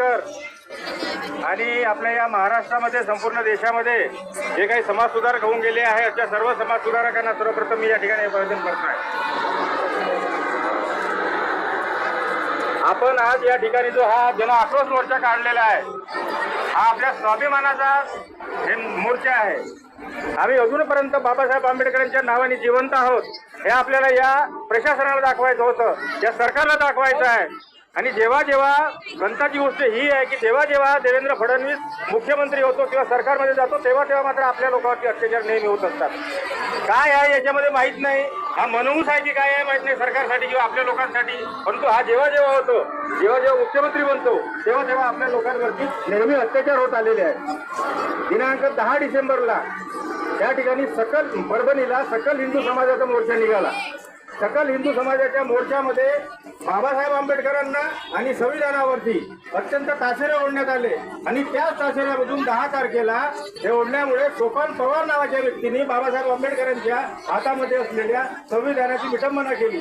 आंबेडकर. आणि आपल्या या महाराष्ट्रामध्ये संपूर्ण देशामध्ये जे काही समाज सुधारक होऊन गेले आहे अशा सर्व समाज सुधारकांना सर्वप्रथम मी या ठिकाणी अभिवादन करतो आहे आपण आज या ठिकाणी जो हा जन आक्रोश मोर्चा काढलेला आहे हा आपल्या स्वाभिमानाचा हे मोर्चा आहे. आम्ही अजूनपर्यंत बाबासाहेब आंबेडकरांच्या नावाने जिवंत आहोत हे आपल्याला या प्रशासनाला दाखवायचं होतं या सरकारला दाखवायचं आहे. आणि जेव्हा जेव्हा ग्रंथाची गोष्ट ही आहे की जेव्हा जेव्हा देवेंद्र फडणवीस मुख्यमंत्री होतो किंवा सरकारमध्ये जातो तेव्हा तेव्हा मात्र आपल्या लोकांवरती अत्याचार नेहमी होत असतात. काय आहे याच्यामध्ये माहीत नाही. हा मनवूस आहे की काय आहे माहीत नाही सरकारसाठी किंवा आपल्या लोकांसाठी. परंतु हा जेव्हा जेव्हा होतो जेव्हा जेव्हा मुख्यमंत्री बनतो तेव्हा तेव्हा आपल्या लोकांवरती नेहमी अत्याचार होत आलेले आहेत. दिनांक दहा डिसेंबरला त्या ठिकाणी सकल परभणीला सकल हिंदू समाजाचा मोर्चा निघाला. सकल हिंदू समाजाच्या मोर्चामध्ये बाबासाहेब आंबेडकरांना आणि संविधानावरती अत्यंत ताशेरे ओढण्यात आले. आणि त्याच ताशेऱ्यामधून दहा तारखेला हे ओढण्यामुळे सोपान पवार नावाच्या व्यक्तीने बाबासाहेब आंबेडकरांच्या हातामध्ये असलेल्या संविधानाची विटंबना केली.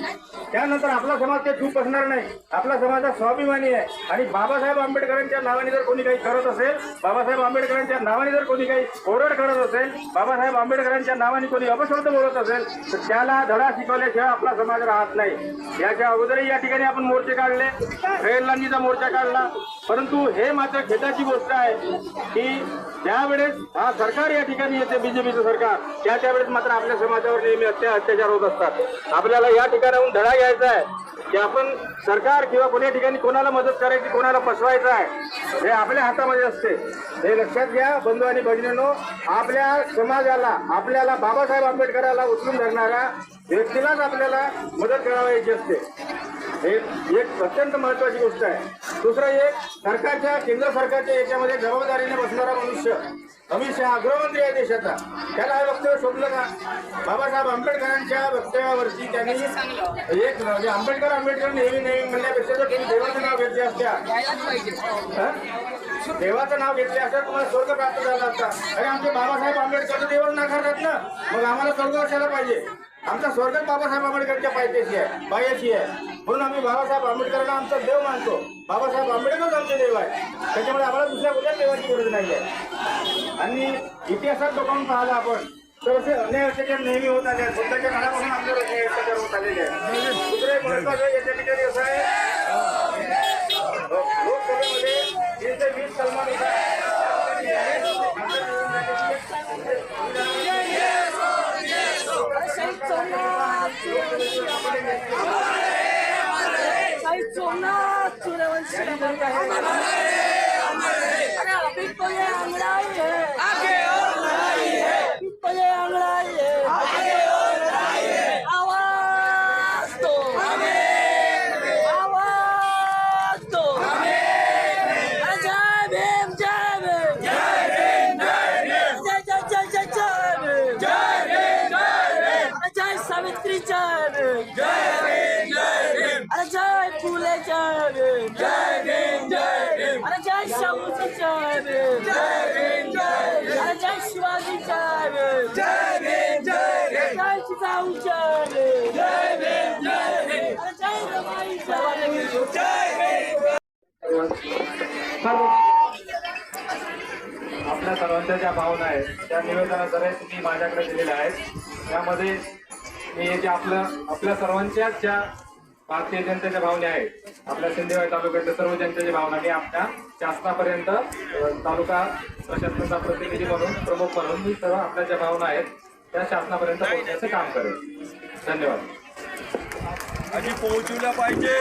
त्यानंतर आपला समाज ते चूप असणार नाही. आपला समाज हा स्वाभिमानी आहे. आणि बाबासाहेब आंबेडकरांच्या नावाने जर कोणी काही करत असेल बाबासाहेब आंबेडकरांच्या नावाने जर कोणी काही ओरड करत असेल बाबासाहेब आंबेडकरांच्या नावाने कोणी अपशब्द बोलत असेल तर त्याला धडा शिकवल्याशिवाय आपला समाज राहत नाही. याच्या अगोदरही या ठिकाणी आपण मोर्चे काढले. रेल्लांनीचा मोर्चा काढला. परंतु हे मात्र खेदाची गोष्ट आहे की त्यावेळेस हा सरकार या ठिकाणी येते बीजेपीचं सरकार त्या त्यावेळेस मात्र आपल्या समाजावर नेहमी अत्या अत्याचार होत असतात. आपल्याला या ठिकाणाहून धडा घ्यायचा आहे की आपण सरकार किंवा कोण्या ठिकाणी कोणाला मदत करायची कोणाला फसवायचं आहे हे आपल्या हातामध्ये असते. हे लक्षात घ्या बंधू आणि भगिनींनो आपल्या समाजाला आपल्याला बाबासाहेब आंबेडकराला उचलून धरणाऱ्या व्यक्तीलाच आपल्याला मदत करावायची असते. हे एक अत्यंत महत्वाची गोष्ट आहे. दुसरं एक सरकारच्या केंद्र सरकारच्या याच्यामध्ये जबाबदारीने बसणारा मनुष्य अमित शहा गृहमंत्री आहे देशाचा. त्याला हे वक्तव्य शोधलं का? बाबासाहेब आंबेडकरांच्या वक्तव्यावरती त्यांनी एक म्हणजे आंबेडकर आंबेडकर नेहमी नेहमी म्हणण्यापेक्षा जर तुम्ही देवाचं नाव घेतले असत्या देवाचं नाव घेतले असं तुम्हाला स्वर्ग प्राप्त झाला असता. अरे आमचे बाबासाहेब आंबेडकर तर देवच नाकारतात ना? मग आम्हाला स्वर्ग असायला पाहिजे? आमचा स्वर्गच बाबासाहेब आंबेडकरच्या पायथ्याशी आहे पायाशी आहे. म्हणून आम्ही बाबासाहेब आंबेडकरांना आमचा देव मानतो. बाबासाहेब आंबेडकरच आमचे देव आहे. त्याच्यामुळे आम्हाला दुसऱ्या कुठल्या देवाची गरज नाही आहे. आणि इतिहासात बघून पाहिलं आपण तर असे अन्याय अत्याचार नेहमी होत आले आहेत. स्वतःच्या काळापासून आमच्यावर अन्याय अत्याचार होत आलेले आहेत. दुसरे एक महत्वाचं याच्या ठिकाणी असं आहे लोकसभेमध्ये तीनशे वीस कलमानुसार I'm not. I'm not going to be able to do it. I'm not going to be आपल्या सर्वांच्या ज्या भावना आहेत त्या निवेदनाद्वारे तुम्ही माझ्याकडे दिलेल्या आहेत. त्यामध्ये मी जे आपलं आपल्या सर्वांच्याच ज्या भारतीय जनतेच्या भावना आहेत आपल्या सिंधेवाडी तालुक्यातल्या सर्व जनतेच्या भावना मी आपल्या शासनापर्यंत तालुका प्रशासनाचा प्रतिनिधी म्हणून प्रमुख म्हणून मी सर्व आपल्या ज्या भावना आहेत त्या शासनापर्यंत पोहोचण्याचं काम करेल. धन्यवाद. आणि पोहोचवल्या पाहिजे.